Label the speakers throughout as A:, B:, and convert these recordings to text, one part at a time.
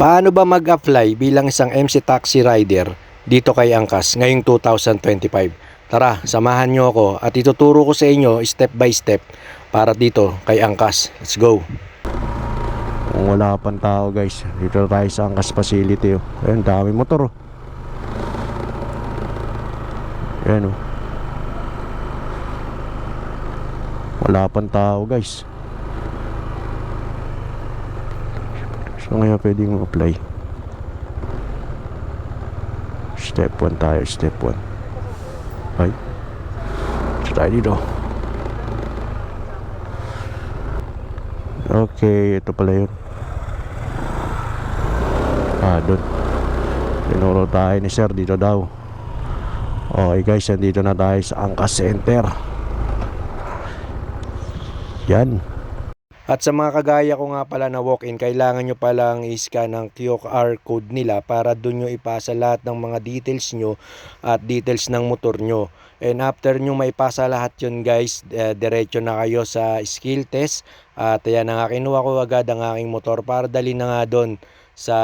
A: Paano ba mag-apply bilang isang MC taxi rider dito kay Angkas ngayong 2025? Tara, samahan nyo ako at ituturo ko sa inyo step by step para dito kay Angkas. Let's go!
B: Kung wala pang tao guys, dito tayo sa Angkas facility. Oh. Ayun, dami motor. Oh. Ayan oh. Wala pang tao guys. So ngayon pwedeng apply. Step 1 tayo, step 1. Ay. Try dito. Okay, ito pala yun. Ah, doon. Tinuro tayo ni sir dito daw. Okay guys, nandito na tayo sa Angkas Center. Yan.
A: At sa mga kagaya ko nga pala na walk-in, kailangan nyo palang i-scan ang QR code nila para doon nyo ipasa lahat ng mga details nyo at details ng motor nyo. And after nyo maipasa lahat yun guys, eh, diretso na kayo sa skill test. At ayan na nga, kinuha ko agad ang aking motor para dali na nga doon sa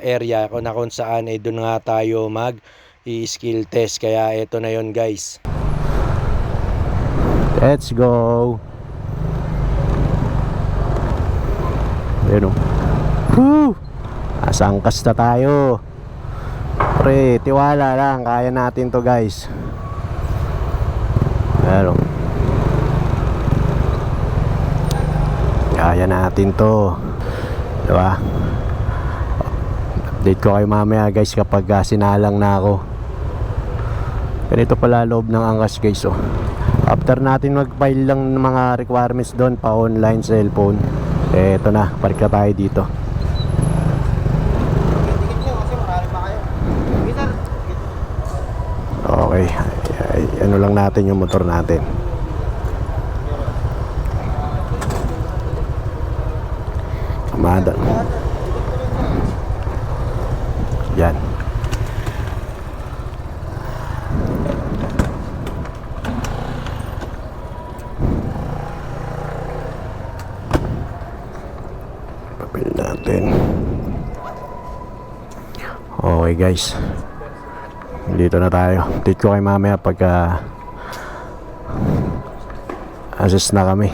A: area ko na kung saan ay doon nga tayo mag i-skill test. Kaya ito na yon guys.
B: Let's go. Ayan o. Woo! Nasa Angkas na tayo. Pre, tiwala lang. Kaya natin to guys. Ayan o. Kaya natin to. Diba? Update ko kayo mamaya guys kapag uh, sinalang na ako. Ganito pala loob ng Angkas guys oh. After natin mag-file lang ng mga requirements doon pa online cellphone. Eh, ito na, balik na tayo dito. Okay, ay, ay, ano lang natin yung motor natin. Amada. Yan. Papel natin okay guys dito na tayo update ko kay mamaya pagka assess na kami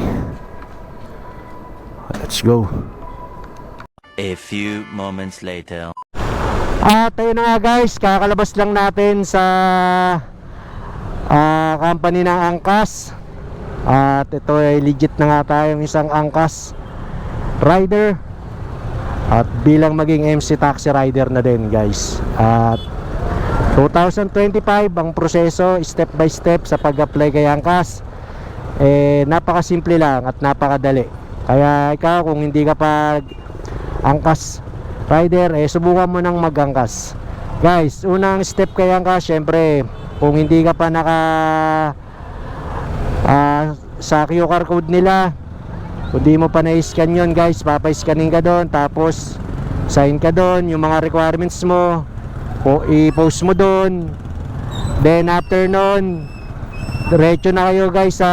B: let's go
C: A few moments later.
B: At ayun na nga guys, kakalabas lang natin sa ah, company ng Angkas. At ito ay legit na nga tayong isang Angkas rider. At bilang maging MC taxi rider na din guys. At 2025 ang proseso step by step sa pag-apply kay Angkas. Eh napakasimple lang at napakadali. Kaya ikaw kung hindi ka pa angkas rider eh subukan mo nang magangkas guys unang step kay angkas syempre kung hindi ka pa naka ah, sa QR code nila kung di mo pa na-scan yun guys papay-scanning ka doon tapos sign ka doon yung mga requirements mo i-post mo doon. Then after nun diretso na kayo guys sa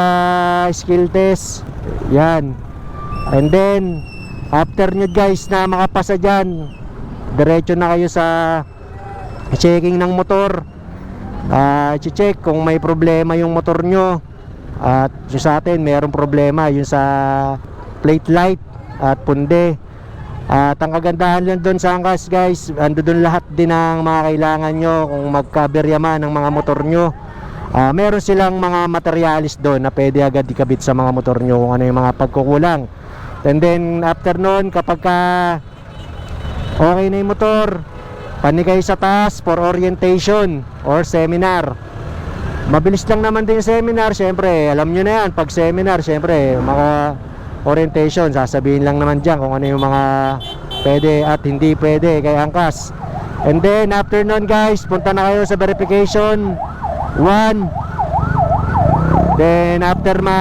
B: skill test. Yan. And then after nyo guys na makapasa dyan diretso na kayo sa checking ng motor. Uh, check kung may problema yung motor nyo at yung sa atin mayroong problema yung sa plate light at punde at ang kagandahan lang doon sa angkas guys ando doon lahat din ng mga kailangan nyo kung magkaberya man ng mga motor nyo. Ah, meron silang mga materialis doon na pwede agad ikabit sa mga motor nyo kung ano yung mga pagkukulang. And then after nun kapag ka okay na yung motor, pani kayo sa taas for orientation or seminar. Mabilis lang naman din seminar, syempre, alam nyo na yan, pag seminar, syempre, mga orientation, sasabihin lang naman dyan kung ano yung mga pwede at hindi pwede kay angkas. And then after nun guys, punta na kayo sa verification. 1 Then after ma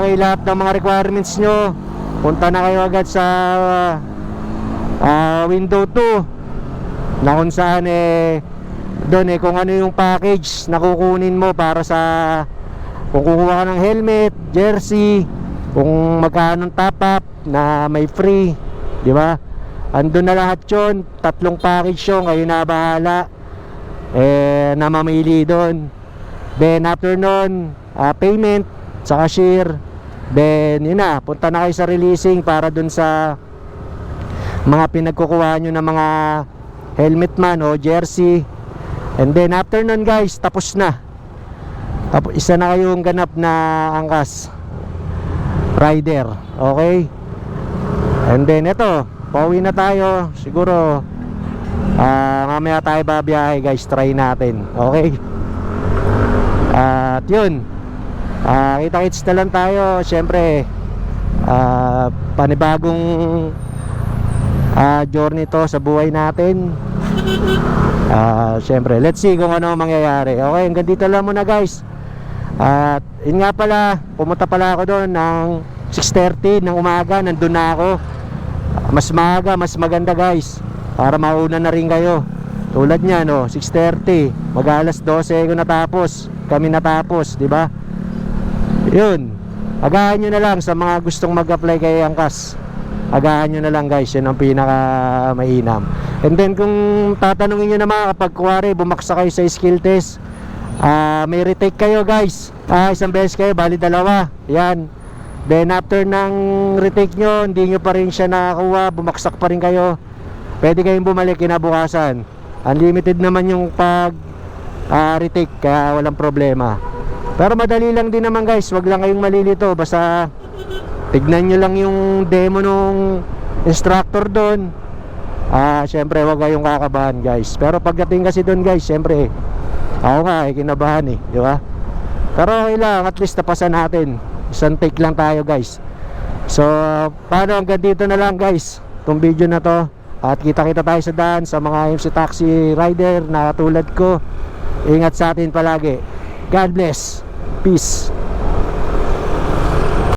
B: okay lahat ng mga requirements nyo Punta na kayo agad sa ah, window 2 Na kung saan eh doon eh kung ano yung package na kukunin mo para sa kung kukuha ka ng helmet, jersey, kung magkano top up na may free, di ba? andun na lahat yun. Tatlong package yun. Kayo na bahala. Eh na mamili doon. Then after nun ah, payment sa cashier then yun na punta na kayo sa releasing para dun sa mga pinagkukuha nyo ng mga helmet man o jersey and then after nun guys tapos na. Tapos isa na kayong ganap na angkas. Rider okay? And then ito pauwi na tayo. Siguro ah mamaya tayo babiyahe guys. Try natin okay? At yun. Ah kita kits na lang tayo. Syempre ah panibagong ah journey to sa buhay natin ah syempre let's see kung ano ang mangyayari okay hanggang dito lang muna guys at yun nga pala, pumunta pala ako doon ng 6.30 ng umaga, nandun na ako. Mas maaga, mas maganda guys. Para mauna na rin kayo. Tulad niya no, 6.30, mag alas 12 ko natapos. Kami natapos, di ba? Yun. Agahan nyo na lang sa mga gustong mag-apply kay Angkas. Agahan nyo na lang guys, yun ang pinaka mainam. And then kung tatanungin nyo naman kapag kuwari bumaksa kayo sa skill test, Ah, may retake kayo guys. Ah, isang beses kayo, bali dalawa. Yan. Then after ng retake nyo, hindi nyo pa rin siya nakakuha, bumaksak pa rin kayo. Pwede kayong bumalik kinabukasan. Unlimited naman yung pag ah, retake, kaya walang problema. Pero madali lang din naman guys, wag lang kayong malilito. Basta tignan nyo lang yung demo nung instructor doon. Ah, syempre wag kayong kakabahan guys. Pero pagdating kasi doon guys, syempre ako nga, eh, kinabahan eh, di ba? Pero okay lang, at least napasan natin. Isang take lang tayo guys. So, paano hanggang dito na lang guys, itong video na to. At kita-kita tayo sa daan sa mga MC Taxi Rider na tulad ko. Ingat sa atin palagi. God bless. Peace.